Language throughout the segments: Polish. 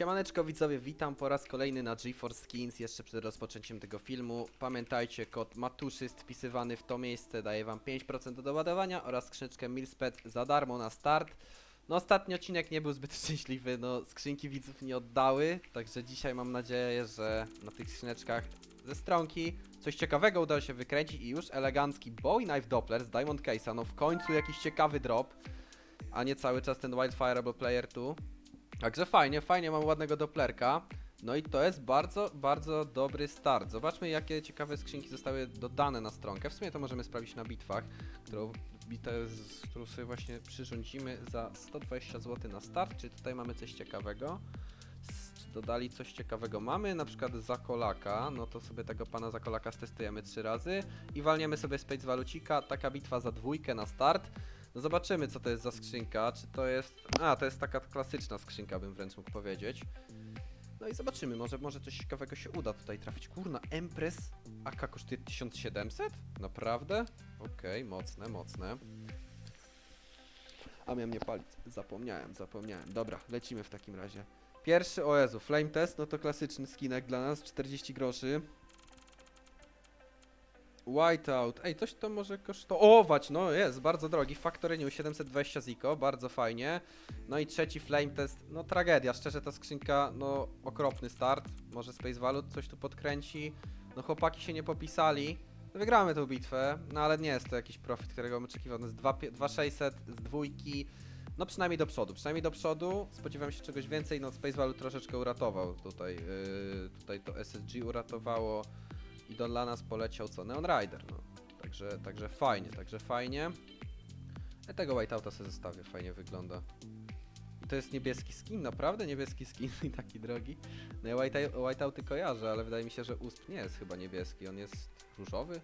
Siemaneczko widzowie, witam po raz kolejny na GeForce Skins, jeszcze przed rozpoczęciem tego filmu. Pamiętajcie, kod matuszyst wpisywany w to miejsce daje wam 5% do doładowania oraz skrzyneczkę Milspet za darmo na start. No ostatni odcinek nie był zbyt szczęśliwy, no skrzynki widzów nie oddały, także dzisiaj mam nadzieję, że na tych skrzyneczkach ze stronki coś ciekawego udało się wykręcić i już elegancki Bowie Knife Doppler z Diamond Case'a, no w końcu jakiś ciekawy drop, a nie cały czas ten Wildfire Rebel Player 2. Także fajnie, fajnie mam ładnego Dopplerka. No i to jest bardzo, bardzo dobry start. Zobaczmy jakie ciekawe skrzynki zostały dodane na stronkę. W sumie to możemy sprawdzić na bitwach, którą, którą sobie właśnie przyrządzimy za 120 zł na start. Czy tutaj mamy coś ciekawego? Dodali coś ciekawego? Mamy na przykład Zakolaka, no to sobie tego pana Zakolaka stestujemy trzy razy i walniemy sobie Space Walucika. Taka bitwa za dwójkę na start. No zobaczymy co to jest za skrzynka, czy to jest... A, to jest taka klasyczna skrzynka bym wręcz mógł powiedzieć. No i zobaczymy, może, może coś ciekawego się uda tutaj trafić. Kurna, Empress AK kosztuje 1700? Naprawdę? Okej, mocne, mocne. A miałem nie palić. Zapomniałem, zapomniałem. Dobra, lecimy w takim razie. Pierwszy, o Jezu, Flame Test, no to klasyczny skinek dla nas, 40 groszy. Whiteout, ej, coś to może kosztować, no jest, bardzo drogi, Factory New 720 Ziko, bardzo fajnie. No i trzeci Flame Test, no tragedia, szczerze ta skrzynka, no okropny start, może Space Valut coś tu podkręci. No chłopaki się nie popisali, wygramy tą bitwę, no ale nie jest to jakiś profit, którego oczekiwał, no jest 2 pie- 2600 z dwójki, no przynajmniej do przodu, przynajmniej do przodu, spodziewam się czegoś więcej, no Space Valut troszeczkę uratował tutaj, yy, tutaj to SSG uratowało i do dla nas poleciał co, Neon Rider, no. Także, także fajnie, także fajnie. Ja tego Whiteouta sobie zostawię, fajnie wygląda. I to jest niebieski skin, naprawdę niebieski skin i taki drogi. No ja white, Whiteouty kojarzę, ale wydaje mi się, że USP nie jest chyba niebieski, on jest różowy.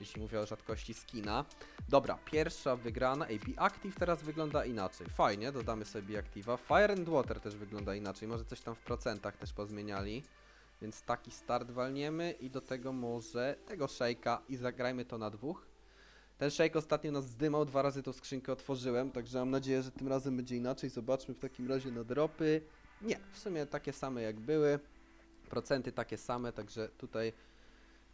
Jeśli mówię o rzadkości skina. Dobra, pierwsza wygrana. Be Active teraz wygląda inaczej. Fajnie, dodamy sobie Be Active'a. Fire and Water też wygląda inaczej. Może coś tam w procentach też pozmieniali. Więc taki start walniemy i do tego może tego shake'a i zagrajmy to na dwóch. Ten shake ostatnio nas zdymał, dwa razy tą skrzynkę otworzyłem, także mam nadzieję, że tym razem będzie inaczej. Zobaczmy w takim razie na dropy. Nie, w sumie takie same jak były. Procenty takie same, także tutaj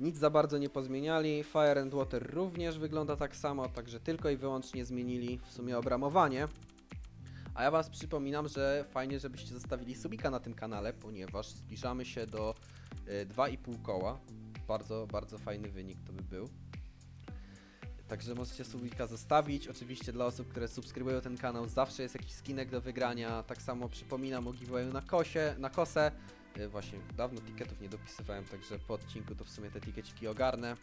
nic za bardzo nie pozmieniali. Fire and Water również wygląda tak samo, także tylko i wyłącznie zmienili w sumie obramowanie. A ja Was przypominam, że fajnie, żebyście zostawili subika na tym kanale, ponieważ zbliżamy się do y, 2,5 koła. Bardzo, bardzo fajny wynik to by był. Także możecie subika zostawić. Oczywiście dla osób, które subskrybują ten kanał, zawsze jest jakiś skinek do wygrania. Tak samo przypominam o giveawayu na kosie, na kosę. Y, Właśnie dawno tiketów nie dopisywałem, także po odcinku to w sumie te tikeciki ogarnę.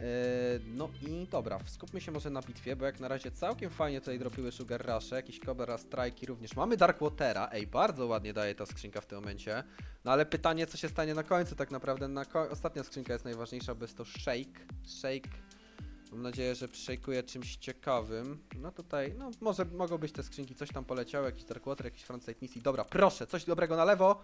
Yy, No i dobra, skupmy się może na bitwie, bo jak na razie całkiem fajnie tutaj dropiły Sugar Rush, jakieś Cobra Strike'i również. Mamy Dark Watera, ej, bardzo ładnie daje ta skrzynka w tym momencie. No ale pytanie, co się stanie na końcu tak naprawdę. Na ko ostatnia skrzynka jest najważniejsza, bo jest to Shake. Shake. Mam nadzieję, że przejkuje czymś ciekawym. No tutaj, no może mogą być te skrzynki, coś tam poleciało, jakiś Dark Water, jakiś frontside misji. Dobra, proszę, coś dobrego na lewo.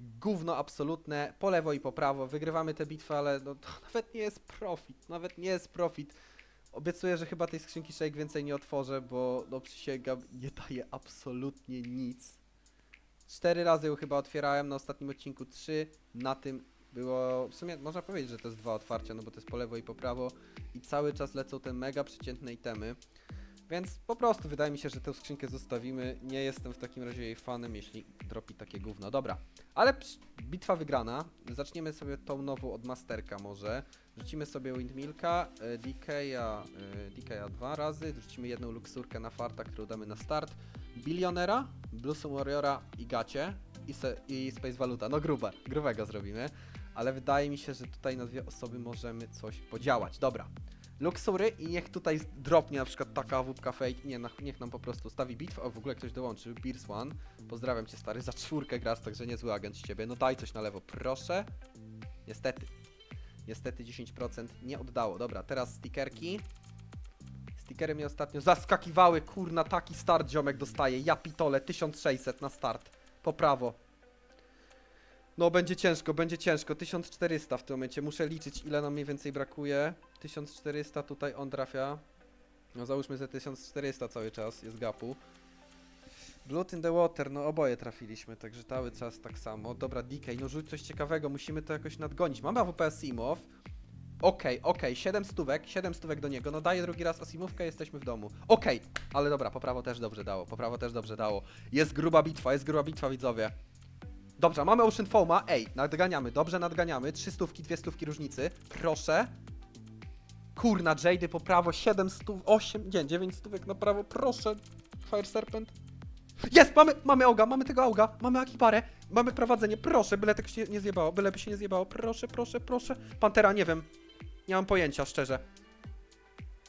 Gówno absolutne, po lewo i po prawo. Wygrywamy tę bitwę, ale no, to nawet nie jest profit. Nawet nie jest profit. Obiecuję, że chyba tej skrzynki Shake więcej nie otworzę, bo no przysięgam, nie daje absolutnie nic. Cztery razy ją chyba otwierałem, na ostatnim odcinku trzy, na tym było, w sumie można powiedzieć, że to jest dwa otwarcia, no bo to jest po lewo i po prawo i cały czas lecą te mega przeciętne itemy. Więc po prostu wydaje mi się, że tę skrzynkę zostawimy. Nie jestem w takim razie jej fanem, jeśli dropi takie gówno. Dobra, ale psz, bitwa wygrana. Zaczniemy sobie tą nową od Masterka może. Rzucimy sobie Windmilka, y, DK'a, y, DK'a dwa razy, rzucimy jedną luksurkę na farta, którą damy na start. Bilionera, Bluesum Warriora i Gacie i, i Space Valuta. No grube, grubego zrobimy. Ale wydaje mi się, że tutaj na dwie osoby możemy coś podziałać. Dobra. Luxury i niech tutaj dropnie na przykład taka wódka fake. Nie, niech nam po prostu stawi bitwę. O, w ogóle ktoś dołączył. Beers One. Pozdrawiam cię stary, za czwórkę grasz, także niezły agent z ciebie. No daj coś na lewo, proszę. Niestety. Niestety 10% nie oddało. Dobra, teraz stickerki. Stickery mnie ostatnio zaskakiwały. Kurna, taki start ziomek dostaje. Ja pitole, 1600 na start. Po prawo. No, będzie ciężko, będzie ciężko. 1400 w tym momencie. Muszę liczyć, ile nam mniej więcej brakuje. 1400 tutaj on trafia. No, załóżmy, że 1400 cały czas jest gapu. Blood in the water, no oboje trafiliśmy, także cały czas tak samo. Dobra, DK, no rzuć coś ciekawego, musimy to jakoś nadgonić. Mamy AWP Asimow. Okej, okej, 7 stówek, 7 stówek do niego, no daję drugi raz Asimówkę, jesteśmy w domu. Okej, ale dobra, poprawo też dobrze dało, poprawo też dobrze dało. Jest gruba bitwa, jest gruba bitwa, widzowie. Dobrze, mamy Ocean Foama, ej, nadganiamy, dobrze nadganiamy, trzy stówki, dwie stówki różnicy, proszę. Kurna, Jady po prawo, 7 stów, 8, nie, 9 stówek na prawo, proszę. Fire Serpent. Jest, mamy, mamy auga, mamy tego auga, mamy Akiparę, mamy prowadzenie, proszę, byle tak się nie zjebało, byleby się nie zjebało, proszę, proszę, proszę. Pantera, nie wiem, nie mam pojęcia, szczerze.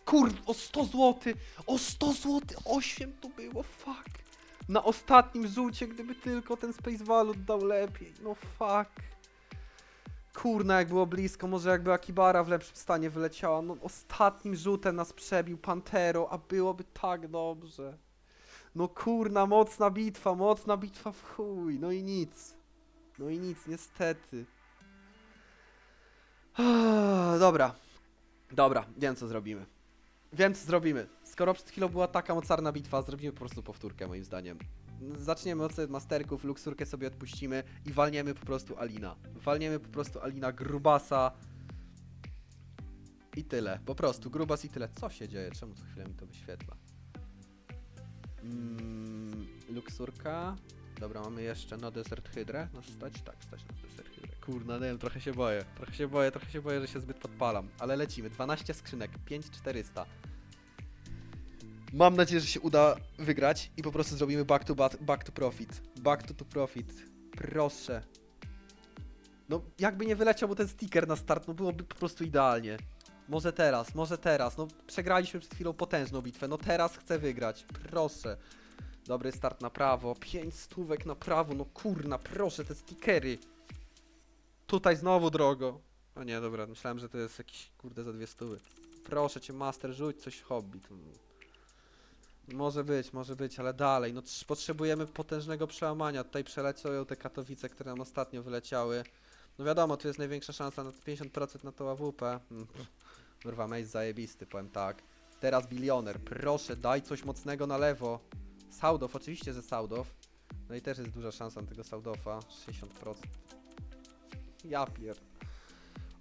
Kur, o 100 zł, o 100 zł, 8 to było, fuck. Na ostatnim rzucie, gdyby tylko ten Space Valut dał lepiej, no fuck. Kurna, jak było blisko, może jakby Akibara w lepszym stanie wyleciała, no ostatnim rzutem nas przebił Pantero, a byłoby tak dobrze. No kurna, mocna bitwa, mocna bitwa w chuj, no i nic. No i nic, niestety. Ah, Dobra, dobra, wiem co zrobimy. Wiem co zrobimy. Skoro przed chwilą była taka mocarna bitwa, zrobimy po prostu powtórkę moim zdaniem. Zaczniemy od masterków, luksurkę sobie odpuścimy i walniemy po prostu Alina. Walniemy po prostu Alina Grubasa. I tyle. Po prostu, grubas i tyle. Co się dzieje? Czemu co chwilę mi to wyświetla? Mm, luksurka. Dobra, mamy jeszcze no desert hydrę. No stać? Tak, stać na desert. Kurna, nie wiem, trochę się boję. Trochę się boję, trochę się boję, że się zbyt podpalam. Ale lecimy. 12 skrzynek, 5400. Mam nadzieję, że się uda wygrać i po prostu zrobimy back to back, back to profit. Back to, to profit. Proszę. No, jakby nie wyleciał mu ten sticker na start, no byłoby po prostu idealnie. Może teraz, może teraz. No, przegraliśmy przed chwilą potężną bitwę. No teraz chcę wygrać. Proszę. Dobry start na prawo. 5 stówek na prawo. No kurna, proszę, te stickery. Tutaj znowu drogo. O nie, dobra, myślałem, że to jest jakiś kurde za dwie stówy. Proszę cię, master, rzuć coś hobbit. Może być, może być, ale dalej. No trz- potrzebujemy potężnego przełamania. Tutaj przeleciały te Katowice, które nam ostatnio wyleciały. No wiadomo, tu jest największa szansa na 50% na tą AWP. Mm. Kurwa, mejs zajebisty, powiem tak. Teraz bilioner, proszę, daj coś mocnego na lewo. Saudow, oczywiście, że Saudow. No i też jest duża szansa na tego Saudofa, 60%. Ja pier...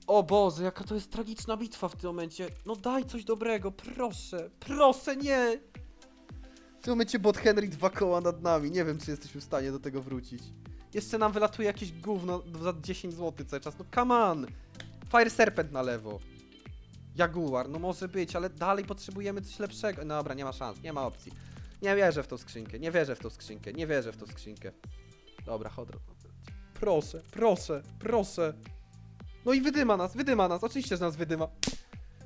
O Boże, jaka to jest tragiczna bitwa w tym momencie. No daj coś dobrego, proszę, proszę, nie! W tym momencie bot Henry dwa koła nad nami, nie wiem czy jesteśmy w stanie do tego wrócić. Jeszcze nam wylatuje jakieś gówno za 10 zł cały czas, no come on! Fire Serpent na lewo. Jaguar, no może być, ale dalej potrzebujemy coś lepszego. No dobra, nie ma szans, nie ma opcji. Nie wierzę w tą skrzynkę, nie wierzę w tą skrzynkę, nie wierzę w tą skrzynkę. Dobra, chodro. Proszę, proszę, proszę. No i wydyma nas, wydyma nas, oczywiście, że nas wydyma.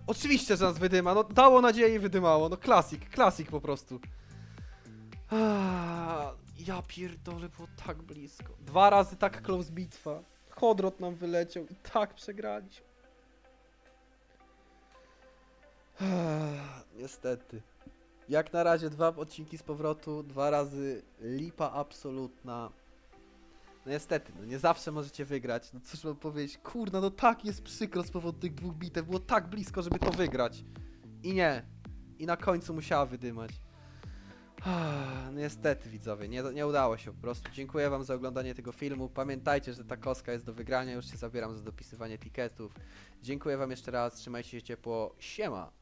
Oczywiście, że nas wydyma, no dało nadzieję i wydymało, no klasik, klasik po prostu. Ja pierdolę, było tak blisko. Dwa razy tak close bitwa. Chodrot nam wyleciał i tak przegraliśmy. Niestety. Jak na razie dwa odcinki z powrotu, dwa razy lipa absolutna. No niestety, no nie zawsze możecie wygrać. No cóż mam powiedzieć, kurna, no tak jest przykro z powodu tych dwóch bitew. Było tak blisko, żeby to wygrać. I nie. I na końcu musiała wydymać. Ah, Niestety widzowie, nie, nie udało się po prostu. Dziękuję wam za oglądanie tego filmu. Pamiętajcie, że ta koska jest do wygrania, już się zabieram za dopisywanie tiketów. Dziękuję wam jeszcze raz, trzymajcie się ciepło, siema!